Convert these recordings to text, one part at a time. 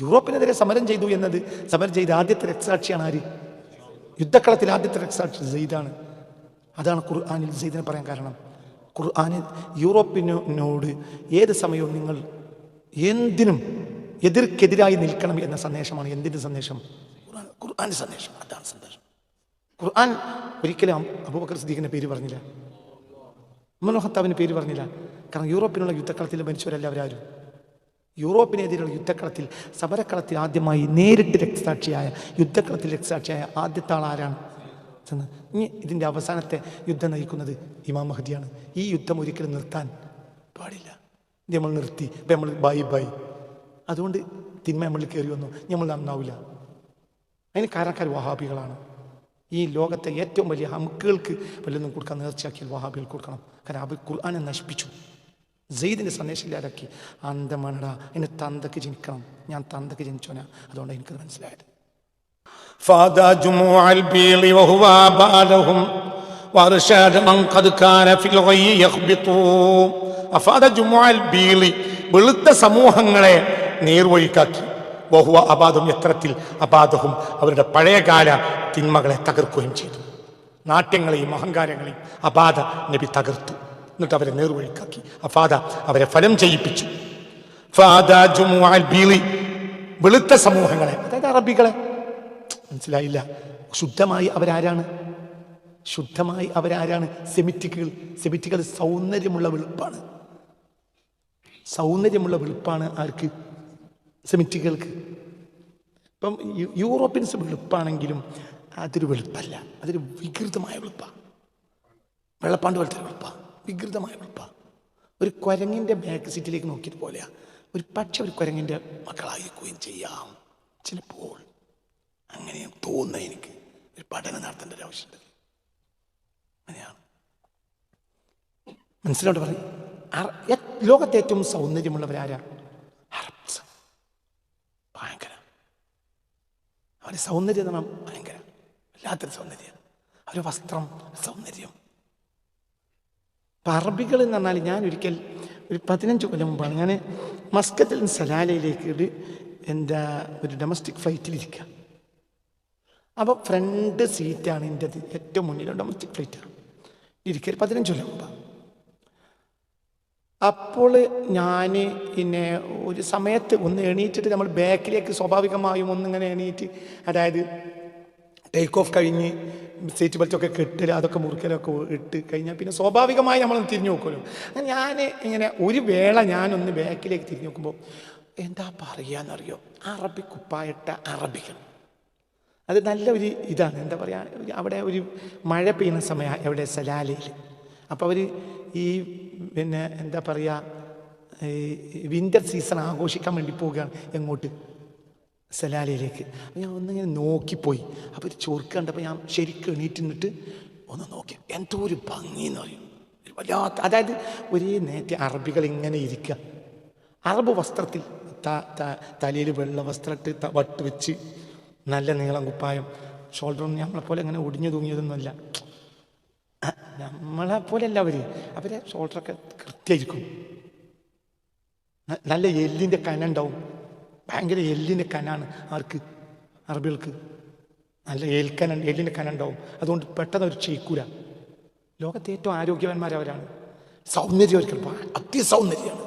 യൂറോപ്പിനെതിരെ സമരം ചെയ്തു എന്നത് സമരം ചെയ്ത ആദ്യത്തെ രക്തസാക്ഷിയാണ് ആര്? യുദ്ധക്കളത്തിൽ ആദ്യത്തെ രക്തസാക്ഷി സെയ്ദാണ് അതാണ് ഖുർആാനിൽ സെയ്ദിനെ പറയാൻ കാരണം. ഖുർആാനിൽ യൂറോപ്പിനോട് ഏത് സമയവും നിങ്ങൾ എന്തിനും എതിർക്കെതിരായി നിൽക്കണം എന്ന സന്ദേശമാണ്. എന്തിന്റെ സന്ദേശം? ഖുർആൻ ഖുർആാന്റെ സന്ദേശം. അതാണ് സന്ദേശം. ഖുർആൻ ഒരിക്കലും അബൂബക്കർ സിദ്ദീഖിന്റെ പേര് പറഞ്ഞില്ല. ഹത്താബിന് പേര് പറഞ്ഞില്ല. കാരണം യൂറോപ്പിനുള്ള യുദ്ധക്കളത്തിൽ മരിച്ചവരല്ല അവരാരും. യൂറോപ്പിനെതിരെയുള്ള യുദ്ധക്കളത്തിൽ സമരക്കളത്തിൽ ആദ്യമായി നേരിട്ട് രക്തസാക്ഷിയായ യുദ്ധക്കളത്തിൽ രക്തസാക്ഷിയായ ആദ്യത്തെ ആരാണ്? ഇനി ഇതിന്റെ അവസാനത്തെ യുദ്ധം നയിക്കുന്നത് ഇമാം മഹദിയാണ്. ഈ യുദ്ധം ഒരിക്കലും നിർത്താൻ പാടില്ല. നമ്മൾ നിർത്തി. ഇപ്പം നമ്മൾ ബൈ ബൈ അതുകൊണ്ട് തിന്മ നമ്മൾ കയറി വന്നു. നമ്മൾ നന്നാവില്ല അതിന് കാരണക്കാർ വഹാബികളാണ്. ഈ ലോകത്തെ ഏറ്റവും വലിയ ഹമുക്കുകൾക്ക് വല്ലതും കൊടുക്കാൻ നേർച്ചയാക്കിയാൽ വഹാബികൾ കൊടുക്കണം. കാരണം അവർ ഖുർആാനെ നശിപ്പിച്ചു. സെയ്ദിന്റെ സന്ദേശം ഇല്ലാതാക്കി. അന്തമാണടാ എന്നെ തന്തക്ക് ജനിക്കണം. ഞാൻ തന്തക്ക് ജനിച്ചോനാ അതുകൊണ്ട് എനിക്കത് മനസ്സിലായത്. വെളുത്ത സമൂഹങ്ങളെ നേർവഴിക്കാക്കി. ബഹുവ അബാദും എത്രത്തിൽ അബാധവും അവരുടെ പഴയകാല തിന്മകളെ തകർക്കുകയും ചെയ്തു. നാട്യങ്ങളെയും അഹങ്കാരങ്ങളെയും അബാധ നബി തകർത്തു. എന്നിട്ട് അവരെ നേർവഴിക്കാക്കി. ഫാദ അവരെ ഫലം ചെയ്യിപ്പിച്ചു. ഫാദ വെളുത്ത സമൂഹങ്ങളെ അതായത് അറബികളെ. മനസ്സിലായില്ല. ശുദ്ധമായി അവരാരാണ്? ശുദ്ധമായി അവരാരാണ്? സെമിറ്റിക്കുകൾ സെമിറ്റിക്കുകൾ സൗന്ദര്യമുള്ള വെളുപ്പാണ്. സൗന്ദര്യമുള്ള വെളുപ്പാണ് ആർക്ക്? സെമിറ്റിക്കുകൾക്ക് ഇപ്പം യൂറോപ്യൻസ് വെളുപ്പാണെങ്കിലും അതൊരു വെളുപ്പല്ല. അതൊരു വികൃതമായ വെളുപ്പാണ് വെള്ളപ്പാണ്ട് പോലത്തെ വെളുപ്പാണ് വികൃതമായ വെളുപ്പാണ് ഒരു കുരങ്ങിന്റെ ബാക്ക് സീറ്റിലേക്ക് നോക്കിയത് പോലെയാണ് ഒരു പക്ഷെ ഒരു കുരങ്ങിന്റെ മക്കളായിരിക്കുകയും ചെയ്യാം. ചിലപ്പോൾ അങ്ങനെ തോന്നുന്ന എനിക്ക് ഒരു പഠനം നടത്തേണ്ട ഒരു ആവശ്യമുണ്ട്. അങ്ങനെയാണ്. മനസ്സിലോട്ട് പറയും. ലോകത്തെ ഏറ്റവും സൗന്ദര്യമുള്ളവരാരാ? അറബ്സ് ഭയങ്കര. അവരുടെ സൗന്ദര്യം എന്ന് പറഞ്ഞാൽ ഭയങ്കര. വല്ലാത്തൊരു സൗന്ദര്യം. അവരുടെ വസ്ത്രം സൗന്ദര്യം. ഇപ്പം അറബികൾ എന്ന് പറഞ്ഞാൽ ഞാൻ ഒരിക്കൽ ഒരു പതിനഞ്ച് കൊല്ലം മുമ്പാണ് ഞാൻ മസ്കത്തിൽ നിന്ന് സലാലയിലേക്ക് ഒരു എന്താ ഒരു ഡൊമസ്റ്റിക് ഫ്ലൈറ്റിലിരിക്കുക അപ്പോൾ ഫ്രണ്ട് സീറ്റാണ് എന്റെ ഏറ്റവും മുന്നിൽ ഡൊമസ്റ്റിക് ഫ്ലൈറ്റാണ് ഇരിക്കൽ പതിനഞ്ച് കൊല്ലം മുമ്പാണ് അപ്പോൾ ഞാൻ പിന്നെ ഒരു സമയത്ത് ഒന്ന് എണീറ്റിട്ട് നമ്മൾ ബാക്കിലേക്ക് സ്വാഭാവികമായും ഒന്നിങ്ങനെ എണീറ്റ് അതായത് ടേക്ക് ഓഫ് കഴിഞ്ഞ് സീറ്റ് ബെൽറ്റൊക്കെ കെട്ടൽ അതൊക്കെ മുറിക്കലൊക്കെ ഇട്ട് കഴിഞ്ഞാൽ പിന്നെ സ്വാഭാവികമായി നമ്മൾ തിരിഞ്ഞു നോക്കുമല്ലോ. ഞാൻ ഇങ്ങനെ ഒരു വേള ഞാനൊന്ന് ബാക്കിലേക്ക് തിരിഞ്ഞു നോക്കുമ്പോൾ എന്താ പറയുകയെന്നറിയോ അറബി കുപ്പായിട്ട അറബികൾ. അത് നല്ല ഒരു ഇതാണ്. എന്താ പറയുക അവിടെ ഒരു മഴ പെയ്യുന്ന സമയം എവിടെ? സലാലയിൽ. അപ്പോൾ അവർ ഈ പിന്നെ എന്താ പറയുക വിന്റർ സീസൺ ആഘോഷിക്കാൻ വേണ്ടി പോവുകയാണ് എങ്ങോട്ട്? സലാലയിലേക്ക് അപ്പോൾ ഞാൻ ഒന്നിങ്ങനെ നോക്കിപ്പോയി. അപ്പോൾ ഒരു ചൊറുക്ക് കണ്ടപ്പോൾ ഞാൻ ശരിക്കും എണീറ്റ് നിന്നിട്ട് ഒന്ന് നോക്കി. എന്തോ ഒരു ഭംഗി എന്ന് പറയും വല്ലാത്ത അതായത് ഒരേ നേരത്തെ അറബികൾ ഇങ്ങനെ ഇരിക്കുക അറബ് വസ്ത്രത്തിൽ തലയിൽ വെള്ള വസ്ത്രമിട്ട് ത- വട്ട് വെച്ച് നല്ല നീളം കുപ്പായം. ഷോൾഡറൊന്നും നമ്മളെ പോലെ അങ്ങനെ ഒടിഞ്ഞു തൂങ്ങിയതൊന്നുമല്ല. നമ്മളെ പോലെയല്ല അവർ അവരെ ഷോൾഡറൊക്കെ കൃത്യമായിരിക്കും. നല്ല എല്ലിന്റെ കന ഉണ്ടാവും. ഭയങ്കര എല്ലിന്റെ കനാണ്. ആർക്ക്? അറബികൾക്ക്. നല്ല ഏൽക്കന എല്ലിന്റെ കന ഉണ്ടാവും അതുകൊണ്ട് പെട്ടെന്ന് അവർ ചെയ്ക്കൂല ലോകത്തെ ഏറ്റവും ആരോഗ്യവാന്മാരവരാണ് സൗന്ദര്യം അവർക്ക് അതിസൗന്ദര്യമാണ്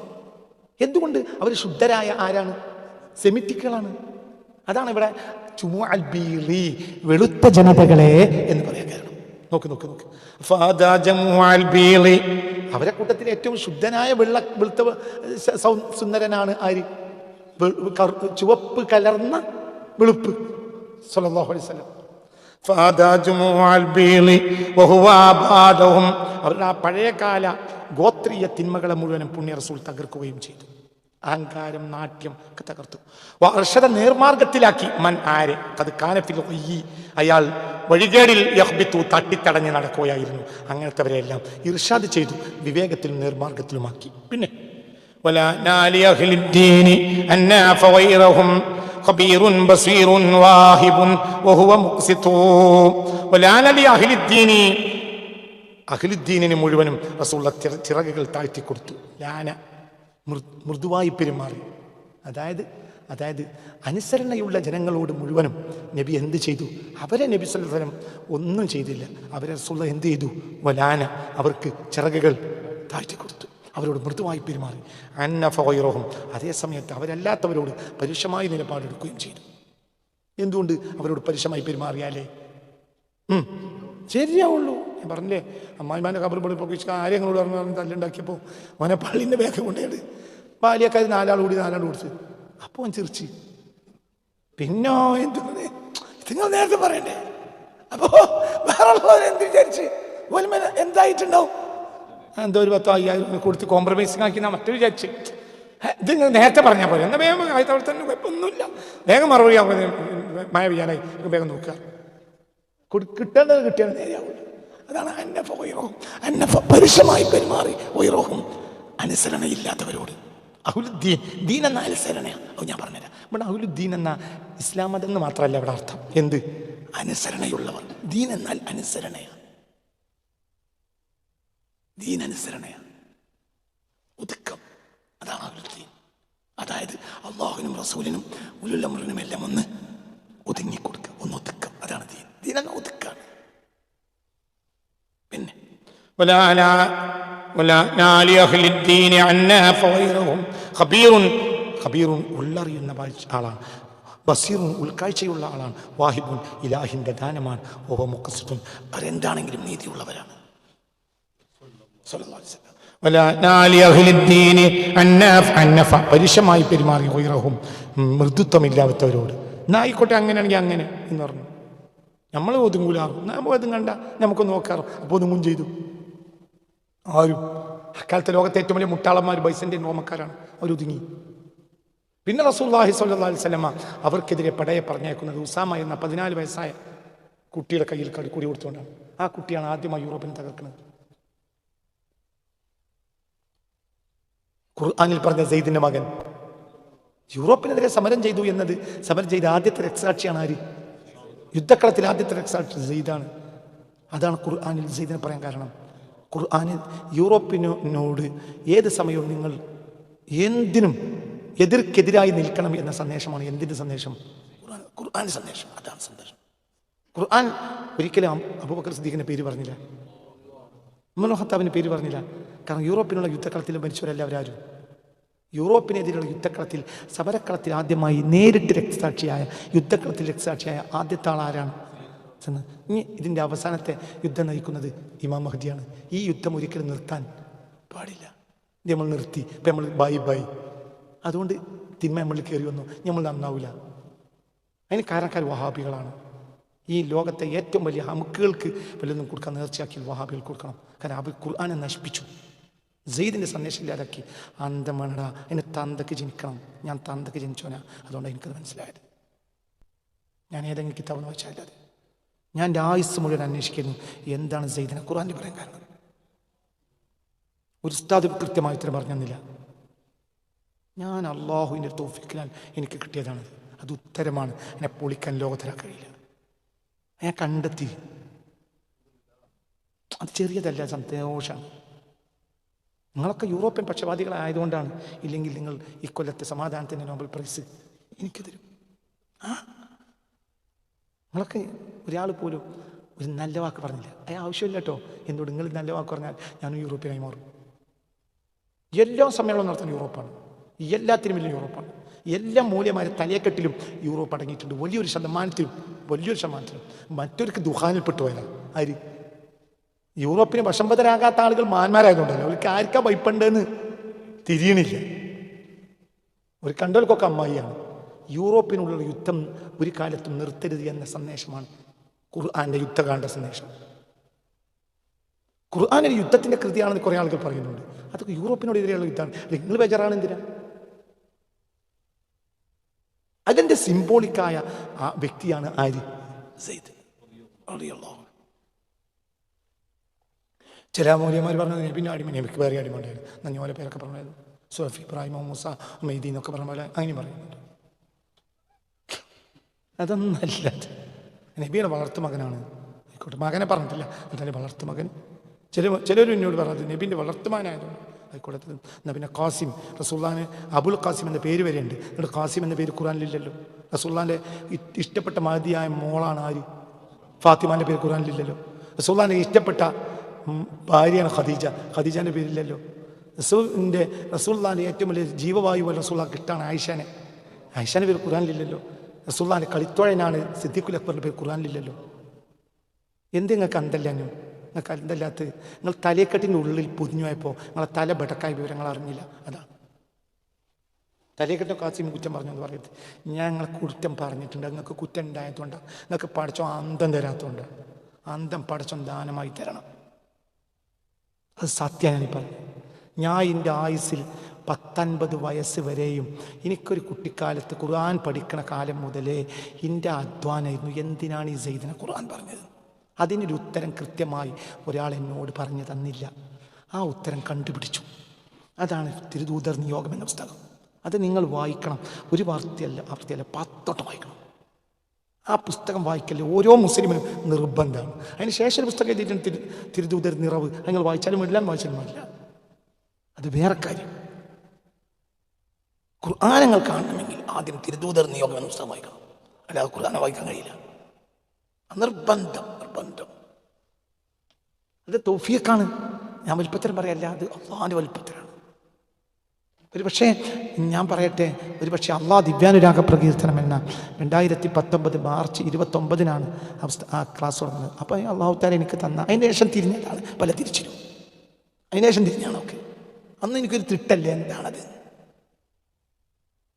എന്തുകൊണ്ട് അവർ ശുദ്ധരായ ആരാണ്? സെമിറ്റിക്കുകളാണ് അതാണ് ഇവിടെ ചുമു വെളുത്ത ജനതകളെ എന്ന് പറയാൻ കാരണം. നോക്ക് നോക്ക് നോക്ക്. അവരെ കൂട്ടത്തിൽ ഏറ്റവും ശുദ്ധനായ വെള്ള വെളുത്ത സുന്ദരനാണ് ആര്? ചുവപ്പ് കലർന്ന വെളുപ്പ്. അലൈഹി പഴയകാല ഗോത്രീയ തിന്മകളെ മുഴുവനും പുണ്യ റസൂൽ തകർക്കുകയും ചെയ്തു. അഹങ്കാരം നാട്യം ഒക്കെ തകർത്തു. വർഷത നേർമാർഗത്തിലാക്കി. മൻ ആരെ? അത് ഒയ്യി അയാൾ വഴികേടിൽ യഹ്ബിത്തു തട്ടിത്തടഞ്ഞ് നടക്കുകയായിരുന്നു. അങ്ങനത്തെവരെയെല്ലാം ഇർഷാദ് ചെയ്തു വിവേകത്തിലും നേർമാർഗത്തിലുമാക്കി. പിന്നെ خبير بصير واهب وهو مقسط ولا نال أهل الدين അഖിലുദ്ദീനിന് മുഴുവനും റസൂള്ള ചിറ- ചിറകുകൾ താഴ്ത്തി കൊടുത്തു ലാന മൃ- മൃദുവായി പെരുമാറി അതായത് അതായത് അനുസരണയുള്ള ജനങ്ങളോട് മുഴുവനും നബി എന്ത് ചെയ്തു അവരെ നബി സല്ലം ഒന്നും ചെയ്തില്ല അവരെ റസൂലുള്ള എന്ത് ചെയ്തു വലാന അവർക്ക് ചിറകുകൾ താഴ്ത്തി കൊടുത്തു അവരോട് മൃദുവായി പെരുമാറി. അന്ന അതേസമയത്ത് അതേ സമയത്ത് അവരല്ലാത്തവരോട് പരുഷമായ നിലപാടെടുക്കുകയും ചെയ്തു. എന്തുകൊണ്ട് അവരോട് പരുഷമായി പെരുമാറിയാലേ. ശരിയാവുള്ളൂ. ഞാൻ പറഞ്ഞില്ലേ അമ്മായിമാന്റെ കബർ പൊളി പൊക്കിച്ച് കാര്യങ്ങളോട് പറഞ്ഞു തല്ലുണ്ടാക്കിയപ്പോൾ അവനെ പള്ളിന്റെ ബാഗ് കൊണ്ടുപോയത്. ബാല്യക്കാർ നാലാൾ കൂടി നാലാൾ കൊടുത്ത്. അപ്പോൾ അവൻ ചിരിച്ച് പിന്നോ എന്ത് നിങ്ങൾ നേരത്തെ പറയണ്ടേ? അപ്പോ വേറെ എന്ത് വിചാരിച്ച് എന്തായിട്ടുണ്ടാവും? എന്തോ ഒരു പത്തോ അയ്യായിരം കൊടുത്ത് കോംപ്രമൈസിങ് ആക്കി ഞാൻ മറ്റൊരു ഹെ, ഇത് ഞാൻ നേരത്തെ പറഞ്ഞാൽ പോലെ എന്നാൽ വേഗം അവിടെ തന്നെ കുഴപ്പമൊന്നുമില്ല. വേഗം മറുപടി മായ പെയ്യാനായി. വേഗം നോക്കുക. കൊടു- കിട്ടേണ്ടത് കിട്ടിയാൽ നേരെയാവുള്ളൂ അതാണ് അന്നഫ ഉയറോഹം അന്നഫ പരുഷമായി പെരുമാറി ഉയറോഹം അനുസരണയില്ലാത്തവരോട്. അഹുലുദ്ദീൻ ദീൻ എന്ന അനുസരണയാണ്. അത് ഞാൻ പറഞ്ഞുതരാം. ഇവിടെ അഹുലുദ്ദീൻ എന്ന ഇസ്ലാം മതം എന്ന് മാത്രമല്ല ഇവിടെ അർത്ഥം. എന്ത്? അനുസരണയുള്ളവർ. ദീൻ എന്നാൽ അനുസരണയാണ്. ദീനനുസരണയാണ്. ഒതുക്കം. അതാണ് അവരുടെ ദീൻ. അതായത് അള്ളാഹുവിനും റസൂലിനും ഉലുല്ലമുറിനും എല്ലാം ഒന്ന് ഒതുങ്ങിക്കൊടുക്കുക. ഒന്ന് ഒതുക്കം അതാണ് ദീൻ. ദീനങ്ങ് ഒതുക്കാണ്. പിന്നെ. ഉള്ളറിയുന്ന ആളാണ്. ബസീറും ഉൾക്കാഴ്ചയുള്ള ആളാണ്. വാഹിബുൻ ഇലാഹിന്റെ ദാനമാണ്. ഓഹോ മുക്കസിത്തും അവരെന്താണെങ്കിലും നീതിയുള്ളവരാണ്. പരുഷമായി പെരുമാറി ഉയറവും മൃദുത്വമില്ലാത്തവരോട്. എന്നാ ആയിക്കോട്ടെ അങ്ങനെയാണെങ്കിൽ അങ്ങനെ എന്ന് പറഞ്ഞു. നമ്മൾ ഒതുങ്ങൂലാറും നമ്മൾ ഒതുങ്ങണ്ട. നമുക്ക് നോക്കാറ്. അപ്പോൾ ഒതുങ്ങും ചെയ്തു. ആരും. അക്കാലത്തെ ലോകത്തെ ഏറ്റവും വലിയ മുട്ടാളന്മാർ ബൈസന്റെ റോമക്കാരാണ്. അവരൊതുങ്ങി. പിന്നെ റസൂല്ലാഹി അലൈഹി വസല്ലമ അവർക്കെതിരെ പടയെ പറഞ്ഞേക്കുന്നത് ഉസാമ എന്ന പതിനാല് വയസ്സായ കുട്ടിയുടെ കയ്യിൽ കടി കൂടി കൊടുത്തുകൊണ്ടാണ് ആ കുട്ടിയാണ് ആദ്യമായി യൂറോപ്പിനെ തകർക്കുന്നത്. ഖുർആനിൽ പറഞ്ഞ സെയ്ദിന്റെ മകൻ. യൂറോപ്പിനെതിരെ സമരം ചെയ്തു എന്നത് സമരം ചെയ്ത ആദ്യത്തെ രക്തസാക്ഷിയാണ് ആര്? യുദ്ധക്കളത്തിൽ ആദ്യത്തെ രക്തസാക്ഷി സെയ്ദാണ് അതാണ് ഖുർആാനിൽ സെയ്ദിനെ പറയാൻ കാരണം. ഖുർആാനിൽ യൂറോപ്പിനോട് ഏത് സമയവും നിങ്ങൾ എന്തിനും എതിർക്കെതിരായി നിൽക്കണം എന്ന സന്ദേശമാണ് എന്തിന്റെ സന്ദേശം? ഖുർആൻ ഖുർആൻ സന്ദേശം. അതാണ് സന്ദേശം. ഖുർആൻ ഒരിക്കലും അബൂബക്കർ സിദ്ദീഖിന്റെ പേര് പറഞ്ഞില്ല. ഉമർ ഹത്താബിന് പേര് പറഞ്ഞില്ല. കാരണം യൂറോപ്പിനുള്ള യുദ്ധക്കളത്തിൽ മരിച്ചവരെല്ലാവരും യൂറോപ്പിനെതിരെയുള്ള യുദ്ധക്കളത്തിൽ സമരക്കളത്തിൽ ആദ്യമായി നേരിട്ട് രക്തസാക്ഷിയായ യുദ്ധക്കളത്തിൽ രക്തസാക്ഷിയായ ആദ്യത്തെ ആൾ ആരാണ്? ചെന്ന് ഇനി ഇതിന്റെ അവസാനത്തെ യുദ്ധം നയിക്കുന്നത് ഇമാം മഹദിയാണ്. ഈ യുദ്ധം ഒരിക്കലും നിർത്താൻ പാടില്ല. ഇത് നമ്മൾ നിർത്തി. ഇപ്പം നമ്മൾ ബൈ ബൈ അതുകൊണ്ട് തിന്മ നമ്മളിൽ കയറി വന്നു. നമ്മൾ നന്നാവില്ല അതിന് കാരണക്കാർ വഹാബികളാണ്. ഈ ലോകത്തെ ഏറ്റവും വലിയ അമുക്കുകൾക്ക് വല്ലതും കൊടുക്കാൻ നേർച്ചയാക്കി വഹാബികൾ കൊടുക്കണം. കാരണം അവർ ഖുർആാനെ നശിപ്പിച്ചു. സെയ്ദിന്റെ സന്ദേശം ഇല്ലാതാക്കി. അന്തം എന്നെ തന്തക്ക് ജനിക്കണം. ഞാൻ തന്തക്ക് ജനിച്ചോനാ അതുകൊണ്ട് എനിക്കത് മനസ്സിലായത്. ഞാൻ ഏതെങ്കിലും കിതാബെന്ന് വെച്ചാലത് ഞാൻ എന്റെ ആയുസ് മുഴുവൻ അന്വേഷിക്കുന്നു. എന്താണ് സെയ്ദിനെ ഖുർആാന്റെ പറയാൻ കാരണം? ഒരു ഉസ്താദ് കൃത്യമായി ഉത്തരം പറഞ്ഞു തന്നില്ല ഞാൻ അള്ളാഹുവിന്റെ തോഫിക്കിനാൽ എനിക്ക് കിട്ടിയതാണത്. അത് ഉത്തരമാണ്. എന്നെ പൊളിക്കാൻ ലോകത്തിലാൻ കഴിയില്ല. ഞാൻ കണ്ടെത്തി. അത് ചെറിയതല്ല സന്തോഷമാണ് നിങ്ങളൊക്കെ യൂറോപ്യൻ പക്ഷപാതികളായതുകൊണ്ടാണ്. ഇല്ലെങ്കിൽ നിങ്ങൾ ഈ കൊല്ലത്തെ സമാധാനത്തിന്റെ നോബൽ പ്രൈസ് എനിക്ക് തരും. ആ? നിങ്ങളൊക്കെ ഒരാൾ പോലും ഒരു നല്ല വാക്ക് പറഞ്ഞില്ല. അയാൾ ആവശ്യമില്ല കേട്ടോ. എന്തുകൊണ്ട് നിങ്ങൾ നല്ല വാക്ക് പറഞ്ഞാൽ ഞാനും യൂറോപ്യനായി മാറും. എല്ലാ സമ്മേളനം നടത്തുന്ന യൂറോപ്പാണ്. എല്ലാത്തിനും വലിയ യൂറോപ്പാണ്. എല്ലാ മൂല്യമായ തലയെക്കെട്ടിലും യൂറോപ്പ് അടങ്ങിയിട്ടുണ്ട്. വലിയൊരു ശതമാനത്തിലും വലിയൊരു ശതമാനത്തിലും. മറ്റൊരുക്ക് ദുഹാനിൽപ്പെട്ടു പോയാൽ ആര്? യൂറോപ്പിന് വശംബദ്ധരാകാത്ത ആളുകൾ മാന്മാരായതുകൊണ്ടല്ലോ അവർക്ക് ആർക്കാ വൈപ്പുണ്ടെന്ന് തിരിയണില്ല. ഒരു കണ്ടവർക്കൊക്കെ അമ്മായിയാണ്. യൂറോപ്പിനുള്ള യുദ്ധം ഒരു കാലത്തും നിർത്തരുത് എന്ന സന്ദേശമാണ് ഖുർആാന്റെ യുദ്ധകാണ്ട സന്ദേശം. ഖുർആാൻ ഒരു യുദ്ധത്തിന്റെ കൃതിയാണെന്ന് കുറേ ആളുകൾ പറയുന്നുണ്ട്. അതൊക്കെ യൂറോപ്പിനോട് എതിരെയുള്ള യുദ്ധമാണ്. നിങ്ങൾ ബേജാറാണ് എന്തിനാ? അതിന്റെ സിംബോളിക്കായ ആ വ്യക്തിയാണ് ആര്? സെയ്ദ് ചില മൂല്യന്മാർ പറഞ്ഞത് പിന്നെ അടിമനെ എനിക്ക് വേറെ അടിമണ്ടായിരുന്നു നഞ്ഞോലെ പേരൊക്കെ പറഞ്ഞത്. സോഫി ഇബ്രാഹിം മൂസ മെയ്ദി എന്നൊക്കെ പറഞ്ഞ പോലെ അങ്ങനെ പറയുന്നുണ്ട്. അതൊന്നല്ല. നബിയുടെ വളർത്തു മകനാണ്. ആയിക്കോട്ടെ. മകനെ പറഞ്ഞിട്ടില്ല. അതിന്റെ വളർത്തു മകൻ. ചില ചിലർ എന്നോട് പറഞ്ഞത് നബിന്റെ വളർത്തുമാനായതുകൊണ്ട് ആയിക്കോട്ടെ എന്നാൽ പിന്നെ ഖാസിം റസൂള്ളാന് അബുൽ ഖാസിം എന്ന പേര് വരെയുണ്ട്. എന്നിട്ട് ഖാസിം എന്ന പേര് ഖുറാനിലില്ലല്ലോ റസൂള്ളാന്റെ ഇഷ്ടപ്പെട്ട മതിയായ മോളാണ് ആര്? ഫാത്തിമാന്റെ പേര് ഖുറാനിലില്ലല്ലോ റസൂള്ളാന്റെ ഇഷ്ടപ്പെട്ട ഭാര്യയാണ് ഖദീജ. ഖദീജാന്റെ പേരില്ലല്ലോ. റസൂലിന്റെ റസൂള്ളാന്റെ ഏറ്റവും വലിയ ജീവവായു റസൂള്ളാക്ക് ഇഷ്ടമാണ് ആയിഷാനെ. ആയിഷാന്റെ പേര് ഖുറാനിലില്ലല്ലോ റസൂള്ളാന്റെ കളിത്തോഴനാണ് സിദ്ദീഖുൽ അക്ബറിന്റെ പേര് ഖുറാനിലില്ലല്ലോ എന്ത് നിങ്ങൾക്ക് അന്തല്ലാനും നിങ്ങൾക്ക് എന്തല്ലാത്ത നിങ്ങൾ തലയെക്കെട്ടിന്റെ ഉള്ളിൽ പൊതിഞ്ഞുപോയപ്പോൾ നിങ്ങളെ തല ബെടക്കായ വിവരങ്ങൾ അറിഞ്ഞില്ല. അതാണ് തലയെക്കെട്ടും കാസിം കുറ്റം പറഞ്ഞു എന്ന് പറയരുത് ഞാൻ നിങ്ങളെ കുറ്റം പറഞ്ഞിട്ടുണ്ട്. നിങ്ങൾക്ക് കുറ്റം ഉണ്ടായതുകൊണ്ടാണ് നിങ്ങൾക്ക് പഠിച്ചോ അന്തം തരാത്തതുകൊണ്ട് അന്തം പഠിച്ചോ ദാനമായി തരണം. അത് സത്യമാണ് ഞാൻ പറഞ്ഞു ഞാൻ എന്റെ ആയുസ്സിൽ പത്തൊൻപത് വയസ്സ് വരെയും എനിക്കൊരു കുട്ടിക്കാലത്ത് ഖുർആൻ പഠിക്കണ കാലം മുതലേ എന്റെ അധ്വാനമായിരുന്നു എന്തിനാണ് ഈ സെയ്ദിനെ ഖുർആൻ പറഞ്ഞത്? അതിനൊരു ഉത്തരം കൃത്യമായി ഒരാൾ എന്നോട് പറഞ്ഞു തന്നില്ല. ആ ഉത്തരം കണ്ടുപിടിച്ചു. അതാണ് തിരുദൂതർ നിയോഗം എന്ന പുസ്തകം. അത് നിങ്ങൾ വായിക്കണം. ഒരു വാർത്തയല്ല വാർത്തയല്ല പത്തോട്ട് വായിക്കണം. ആ പുസ്തകം വായിക്കല്ലേ ഓരോ മുസ്ലിമിനും നിർബന്ധമാണ്. അതിന് ശേഷം ഒരു പുസ്തകം എഴുതിയിട്ടുണ്ട് തിരു തിരുദൂതർ നിറവ്. നിങ്ങൾ വായിച്ചാലും വേണ്ടില്ല വായിച്ചാലും വേണ്ടില്ല അത് വേറെ കാര്യം. ഖുർആാനങ്ങൾ കാണണമെങ്കിൽ ആദ്യം തിരുദൂതർ നിയോഗം എന്ന പുസ്തകം വായിക്കണം. അല്ലാതെ ഖുർആാനെ വായിക്കാൻ കഴിയില്ല. നിർബന്ധം. നിർബന്ധം അത് തൗഫീഖാണ്. ഞാൻ വലിപ്പത്തരം പറയല്ല അത് അള്ളാഹാന്റെ വലിപ്പത്തരാണ് ഒരു പക്ഷേ ഞാൻ പറയട്ടെ ഒരു പക്ഷേ ദിവ്യാനുരാഗ പ്രകീർത്തനം എന്ന രണ്ടായിരത്തി പത്തൊമ്പത് മാർച്ച് ഇരുപത്തൊമ്പതിനാണ് ആ ആ ക്ലാസ് തുടങ്ങുന്നത്. അപ്പോൾ അള്ളാഹു താല എനിക്ക് തന്ന അതിന് ശേഷം തിരിഞ്ഞതാണ് പല തിരിച്ചിരും അതിന് ശേഷം തിരിഞ്ഞാണ് ഓക്കെ അന്ന് എനിക്കൊരു തിട്ടല്ലേ എന്താണത്?